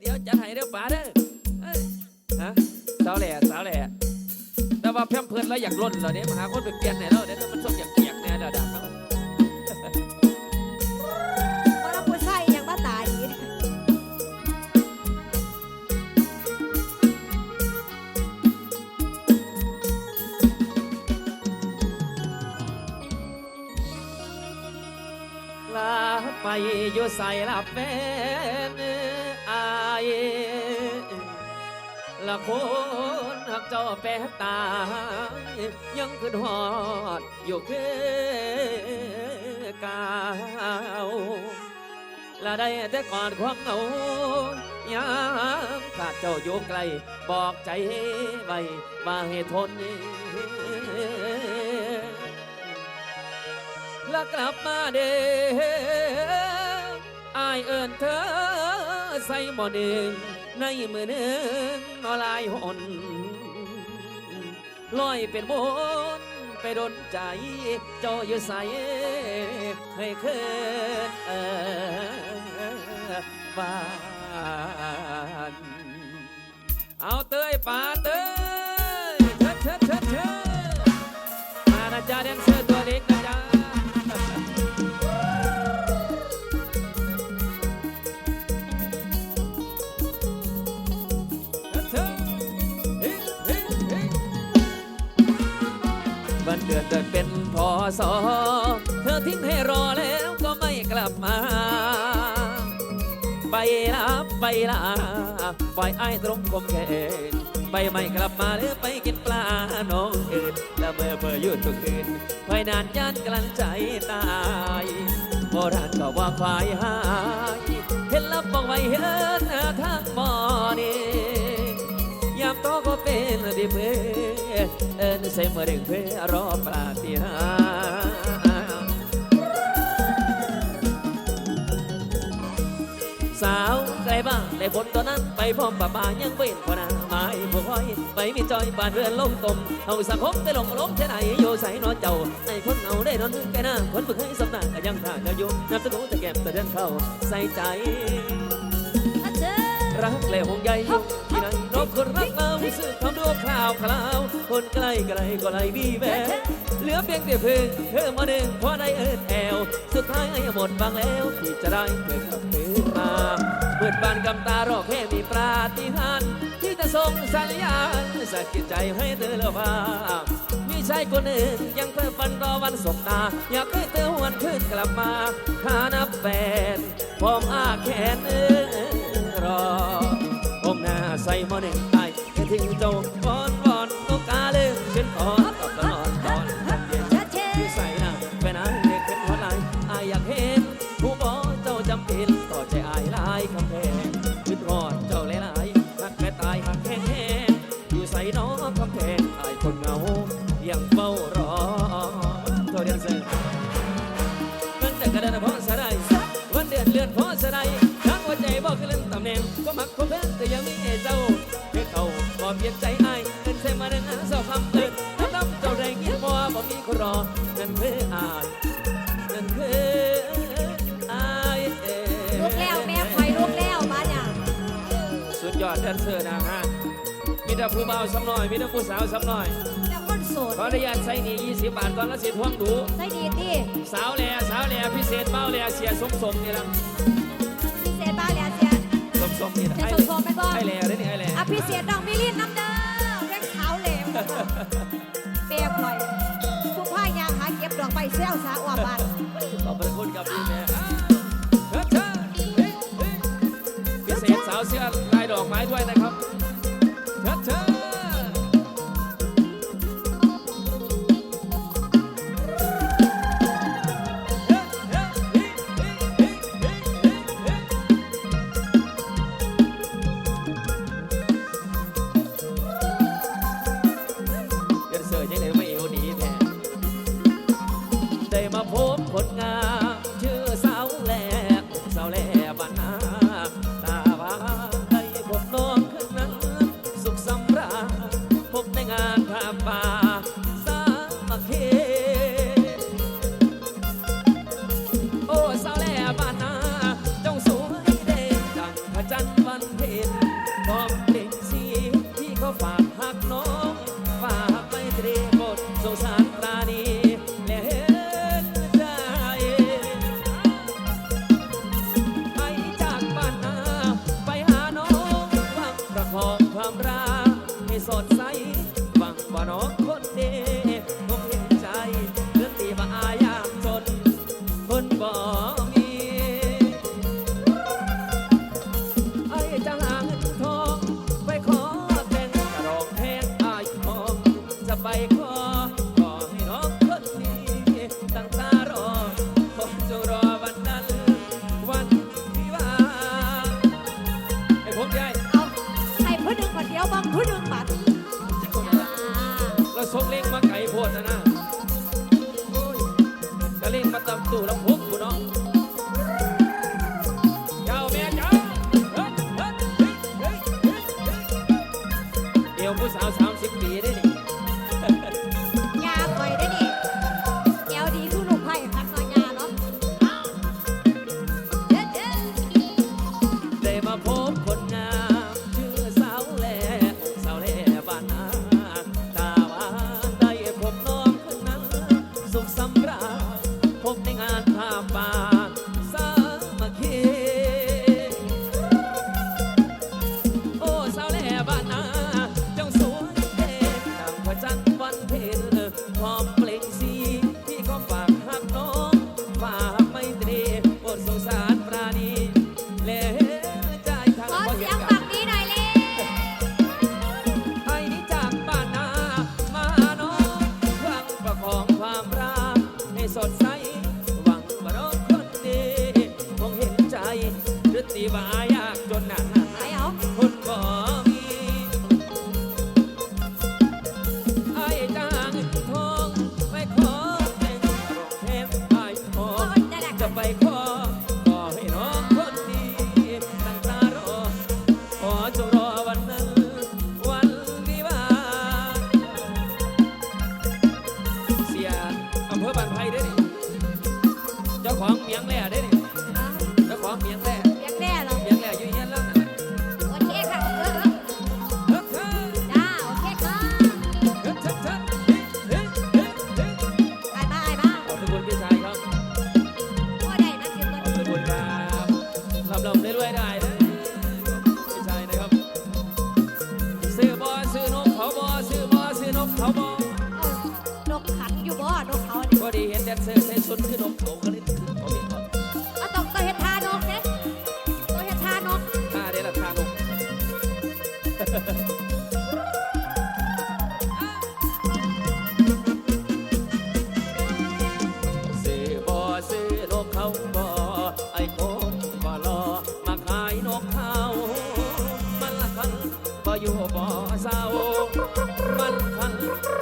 เดี๋ยวจะให้เด้อป๋าเด้อเอ้ยฮะสาวแหล่สาวแหล่แต่ว่าเพิ่มเพื่อนแล้วอยากล้นเหรอเนี่ยมาหาคนไปเปลี่ยนแหน่แล้วเดี๋ยวมันชอบอยากเปียกแน่เดี๋ยวดังเขาว่าเราผู้ชายยังมาตายดีลาไปอยู่ใส่ละแฟน ละคนหักเจ้าแปะตายยังขึ้นหอดอยู่คือเก่าละได้แต่ก่อนความเหงายามขาดเจ้าอยู่ไกล บอกใจไว้ว่าให้ทนแล้วกลับมาเด้ออายเอิญเธอใส่หมอหนึ่ง ในมือหนึ่งนอลายหนลอยเป็นบนไปดนใจเจ้าอยู่ใส่ให้เคยเออบ้านเอาเตยป่าเตยเชิดเชิดเชิดเชิดมานะจ๊ะแดนเซ สอเธอทิ้งให้รอแล้วก็ไม่กลับมา ไปลาไปลาปล่อยไอ้ตรงกลมแขนไปไม่กลับมาหรือไปกินปลาน้องอื่นแล้วเมื่อเพื่อหยุดทุกคืนคอยนานยันกลั้นใจตายโบราณก็ว่าควายหายเห็นแล้วบอกไว้เห็นทางมอนี่ ยามโตก็เป็นดิเพเอินใส่เมื่อเร่งเพรอปลาฏิหารสาวไกลบ้างได้ผลตัวนั้นไปพร้อมป่าป่ายังเว้นพนาไม้บ่คอยไปมีจอยบานเรือนลงตมเอาสังคมไปลงล้มเท่าไหนอยู่ใส่นอนเจ้าไอ้คนเอาได้นอนนึงแกหน้าคนฝึกให้สำนักยังท่าจ้าอยู่นับตะกูตะแก็บตะเดินเข้าใส่ใจ รักและห่วงใยอยู่ที่ไหนนอกคนรักเราสื่อความรู้คราวคราว คนใกล้ไกลก็ไล่บีแววเหลือเพียงแต่เพึ่งเธอมาหนึ่งพอได้เอินแอว สุดท้ายไอ้หมดบางแล้วที่จะได้เธอกลับคืนมาเปิดบานกำตารอแค่มีปราฏิหาริย์ที่จะส่งสัญญาณสะกิดใจให้เธอละว่ามีชายคนอื่นยังเพิ่มฝันรอวันสบตา อยากให้เธอหวนคืนกลับมาข้านับแฟนพร้อมอาแขนเออ รอผมหน้าใส่หมอหนึ่งไอคิดถึงเจ้าบอนบอนนกกาเลยขึ้นขอตอบตลอด ลี่ยนใจอายเงินใส่มาเดินหาเศร้าคำเอินถ้าลำเจ้าแรงเงียบบ่บ่มีคนรอนั่นคืออายนั่นคืออายเอลูกแล้วแม่คอยลูกแล้วมาเนี่ยสุดยอดแดนเซอร์นะฮะมีแต่ผู้บ่าวสำน้อยมีแต่ผู้สาวสำน้อยแล้วคนโสดขออนุญาตใส่หนี่20บาทก่อนแล้วสิทวงดูใส่ดีดีสาวแหล่สาวแหล่พิเศษเบ้าแหล่เสียสมสมนี่ละ สมสมนี่ละเสียไอ้สมสมไปก่อนไอ้แหล่ได้นี่ไอ้แหล่อภิเสียน้องมิลินน้ำเด้อเรียกขาวเหลวเปียกหน่อยผู้พ่ายยางหาเก็บดอกใบเซลสาอวบานขอบพระคุณครับพี่แม่อ้าวเชิญเชิญเฮ้ยเฮ้ยพิเศษสาวเสื้อลายดอกไม้ด้วยนะ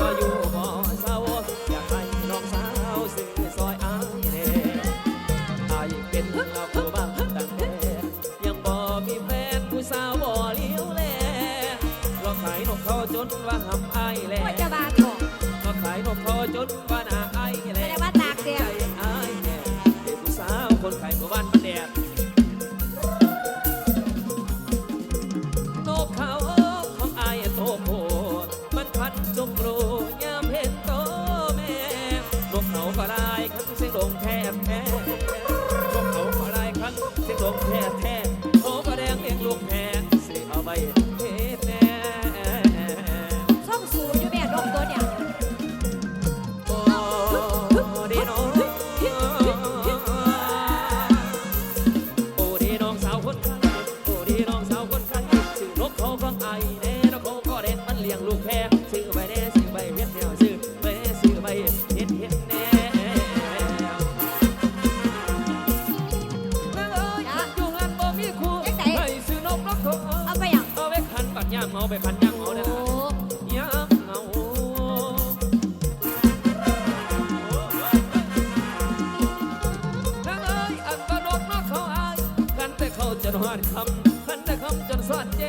ก็อยู่บ่เศร้าอยากให้น้องสาวซื้ซอยอายแน่อเป็นเราผู้บ้าตั้งแต่ยังบ่มีแฟนผู้สาวเลี้ยวแลเราขายนกเขาจนว่าหำอบาอกเจนว่า พวกเขามาลายครั้งเสียงลมแท้แท้ เอาไปพันปักย่างเมาไปพันย่างเมาได้ละย่างเมาทั้งเออันก็นกนกเขาอายกันแต่เขาจนหอนคำคันแต่คำจนสอดเจ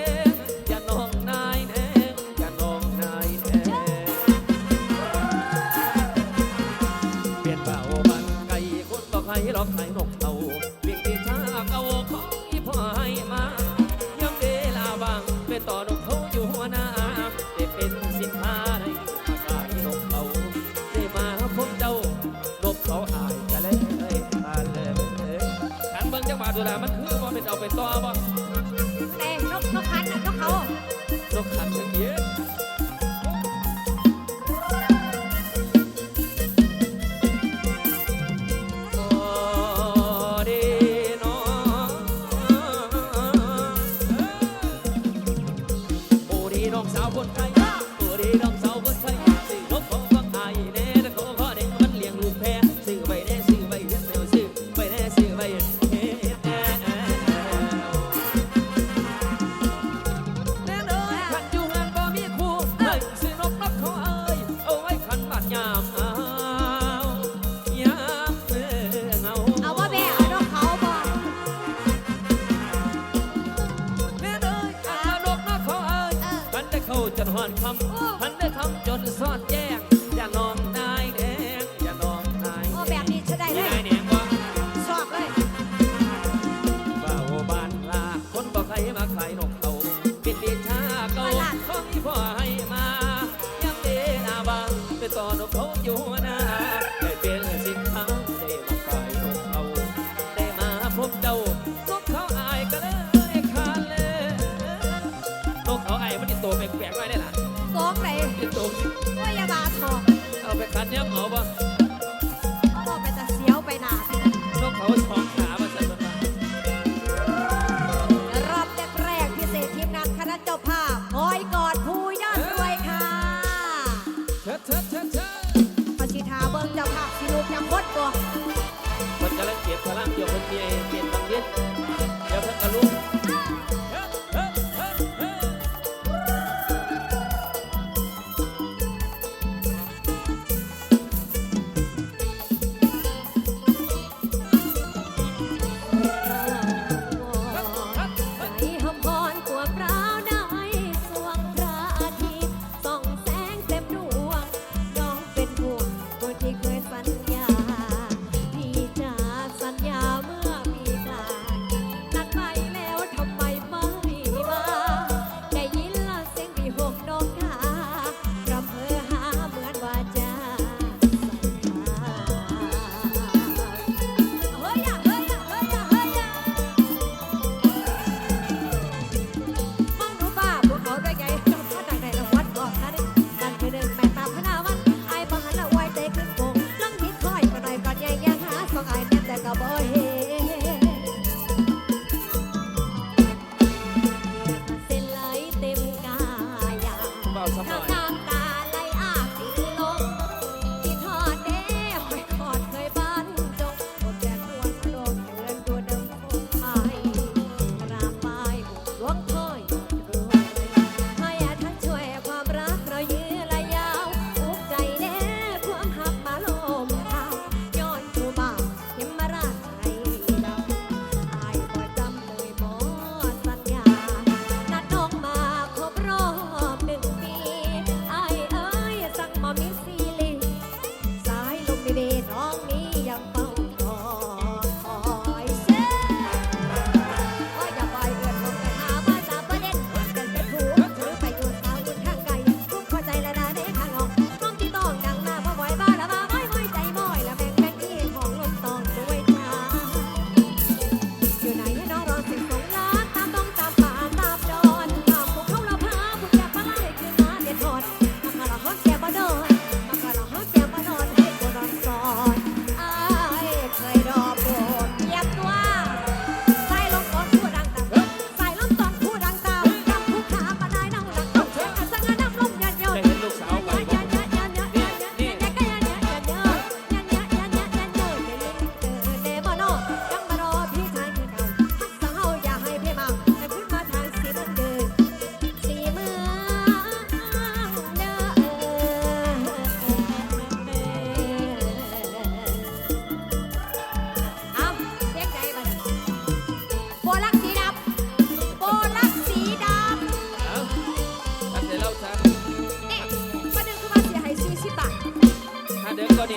要被抓吗 สียงเอาบ่เขาอไปแต่เสียวไปนาไปนกเขาสองขามาใส่บนบ้รอบแรกๆพิเศษทีมงานคณะเจ้าภาพอยกอดผู้ยอดรวยค่ะเชิชิดทาเบิ้งเจ้าภาพสีลูกยังบดตัวคนะเลังเก็บพลังเกี่ยวกับ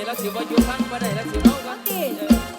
แล้วสิว่าอยู่ฟังบ่ได้แล้วสิเมากัน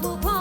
ผู้พ